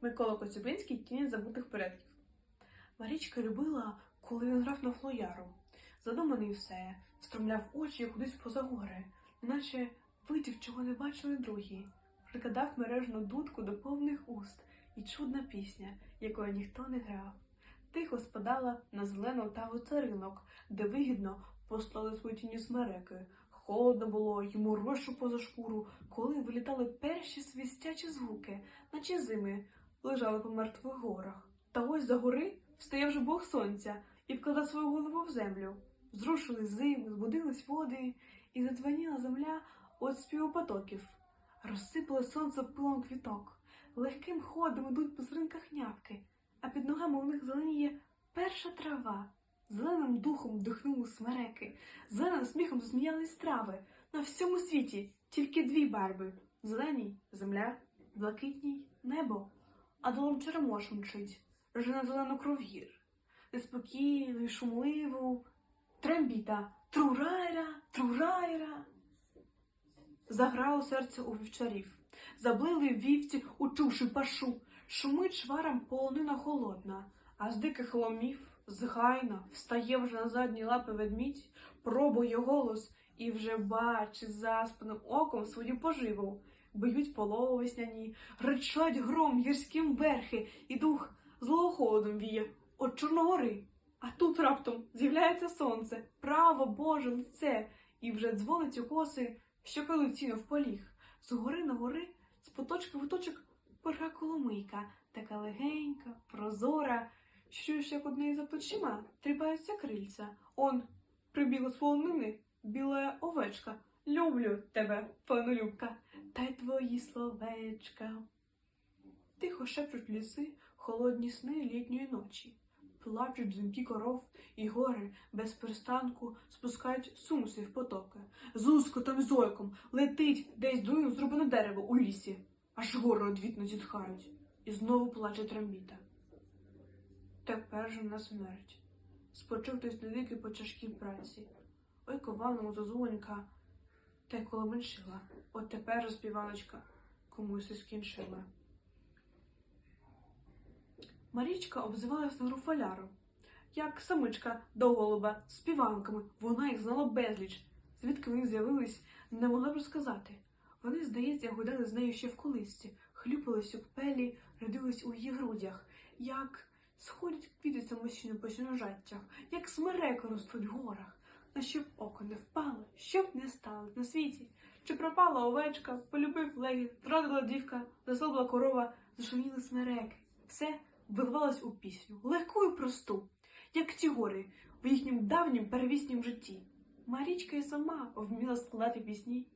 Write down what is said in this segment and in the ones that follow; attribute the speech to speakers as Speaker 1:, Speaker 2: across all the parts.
Speaker 1: Микола Коцюбинський Тіні забутих предків. Марічка любила, коли він грав на флояру. Задуманий все, стромляв очі кудись поза гори, неначе видів, чого не бачили другі. Прикладав мережну дудку до повних уст, і чудна пісня, якою ніхто не грав. Тихо спадала на зелену таву царинок, де вигідно послали свої тіні смереки. Холодно було йому розшу поза шкуру, коли вилітали перші свистячі звуки, наче зими лежали по мертвих горах. Та ось за гори встає вже бог сонця і вкладав свою голову в землю. Зрушили зими, збудились води, і задзвеніла земля від співу потоків. Розсипало сонце пилом квіток, легким ходом ідуть по зринках нявки, а під ногами у них зеленіє перша трава. Зеленим духом дихнули смереки, зеленим сміхом засміялись трави. На всьому світі тільки дві барви зеленій земля, блакитній небо, долом черемош мчить, ржина зелену кров'їр, неспокійну і шумливу, трембіта, трурайра, трурайра. Заграло серце у вівчарів, заблили вівці, учувши пашу, шумить шваром полонина холодна, а з диких ломів згайно встає вже на задні лапи ведмідь, пробує голос і вже бачить заспаним оком свою поживу. Б'ють полови весняні, ричать гром гірським верхи, і дух злого холодом віє от Чорногори. А тут раптом з'являється сонце, право Боже лице, і вже дзвонить у коси, що калуціно в поліг. З гори на гори, з поточки в поточок порга коломийка, така легенька, прозора, що ж як одне за плечима тріпаються крильця. Он прибігла з полонини біла овечка. Люблю тебе, пану Любка, та й твої словечка. Тихо шепчуть ліси, холодні сни літньої ночі. Плачуть дзвінки коров, і гори без перестанку спускають сумси в потоки. З лускотом і зойком летить десь дує зрубане дерево у лісі, аж гори одвітно зітхають, і знову плаче трембіта. Тепер же на смерть. Спочив хтось невіки по тяжкій праці. Ой, кованому зозуленька, та й коломеншила. От тепер же співалочка комусь і скінчила. Марічка обзивалась на руфаляру, як самичка до голуба з співанками. Вона їх знала безліч. Звідки вони з'явились, не могла б розказати. Вони, здається, гуляли з нею ще в колисці, хлюпались у пелі, родились у її грудях, як сходять квіти самостійно по сіножаттях, як смереки ростуть в горах, на щоб око не впало, щоб не стало на світі. Чи пропала овечка, полюбив легіль, зрадила дівка, заслабла корова, зашуміли смереки. Все виливалось у пісню, легку і просту, як ті гори в їхнім давнім перевіснім житті. Марічка й сама вміла складати пісні,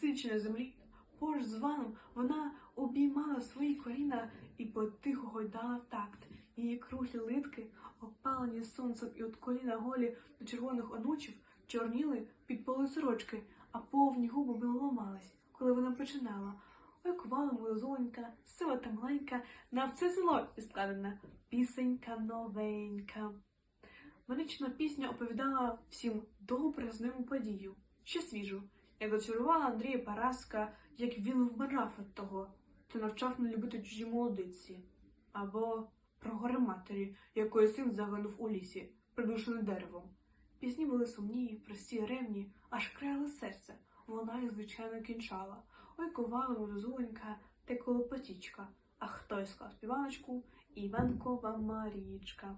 Speaker 1: сидячи на землі. Поруч з ваном вона обіймала свої коліна і потихо гойдала в такт. Її круглі литки, опалені сонцем і от коліна голі до червоних онучів, чорніли під поли сорочки, а повні губи ламались, коли вона починала. Ой, кувала милозонька, сила та маленька, на все село і складена пісенька новенька. Велична пісня оповідала всім добре з ним подію, ще свіжу, як зачарувала Андрія Параска, як він вмирав від того, хто навчав не любити чужі молодиці, або про гори матері, якої син загинув у лісі, придушений деревом. Пісні були сумні, прості, ревні, аж краяли серце. Вона їх, звичайно, кінчала. Ой, ковала морозуленька, те колопотічка, а хтось склав співаночку Іванкова Марічка.